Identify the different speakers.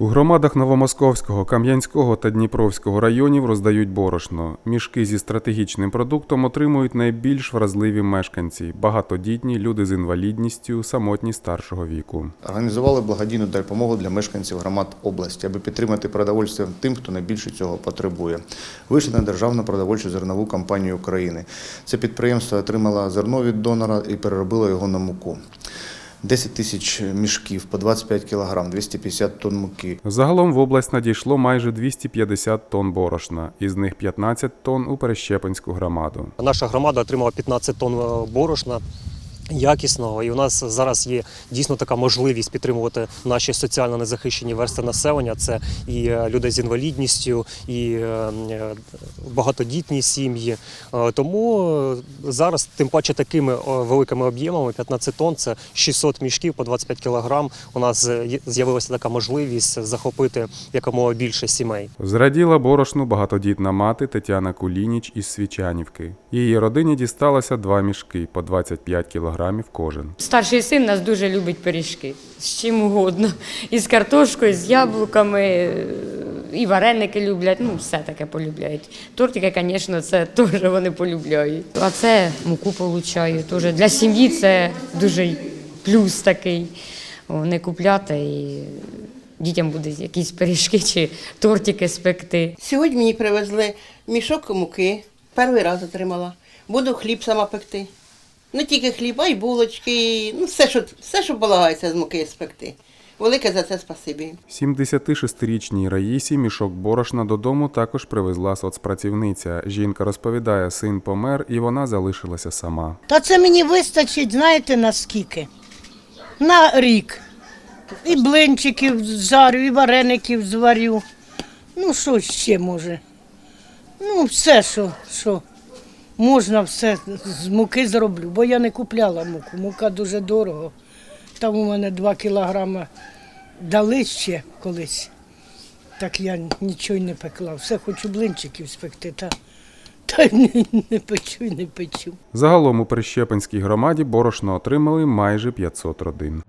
Speaker 1: У громадах Новомосковського, Кам'янського та Дніпровського районів роздають борошно. Мішки зі стратегічним продуктом отримують найбільш вразливі мешканці, багатодітні, люди з інвалідністю, самотні старшого віку.
Speaker 2: Організували благодійну допомогу для мешканців громад області, аби підтримати продовольствям тим, хто найбільше цього потребує. Вийшли на державну продовольчу зернову компанію України. Це підприємство отримало зерно від донора і переробило його на муку. 10 тисяч мішків по 25 кілограм, 250 тонн муки.
Speaker 1: Загалом в область надійшло майже 250 тонн борошна, із них 15 тонн у Перещепинську громаду.
Speaker 3: Наша громада отримала 15 тонн борошна. Якісного, і у нас зараз є дійсно така можливість підтримувати наші соціально незахищені верстви населення. Це і е, люди з інвалідністю, і е, е, багатодітні сім'ї. Тому зараз, тим паче, такими великими об'ємами 15 тонн, це 600 мішків по 25 кілограм. У нас з'явилася така можливість захопити якомога більше сімей.
Speaker 1: Зраділа борошну багатодітна мати Тетяна Кулініч із Свічанівки. Її родині дісталося два мішки по 25 кілограмів кожен.
Speaker 4: Старший син нас дуже любить пиріжки з чим угодно. І з картошкою, з яблуками, е, і вареники люблять, ну все таке полюбляють. Тортики, звісно, це теж вони полюбляють. А це муку получаю. Теж для сім'ї це дуже плюс такий. Не купляти і дітям буде якісь пиріжки чи тортики спекти.
Speaker 5: Сьогодні мені привезли мішок муки. Перший раз отримала. Буду хліб сама пекти. Не тільки хліб, а й булочки, і, ну все, що, все, що полагається з муки спекти. Велике за це спасибі.
Speaker 1: 76-річній Раїсі мішок борошна додому також привезла соцпрацівниця. Жінка розповідає, син помер і вона залишилася сама.
Speaker 6: Та це мені вистачить, знаєте, на скільки? На рік. І блинчиків жарю, і вареників зварю. Ну, що ще може? Ну, все, що, що можна, все з муки зроблю, бо я не купляла муку. Мука дуже дорого. Там у мене 2 кілограми дали ще колись. Так я нічого й не пекла. Все хочу блинчиків спекти, та, та не, не печу, не печу.
Speaker 1: Загалом у Перещепинській громаді борошно отримали майже 500 родин.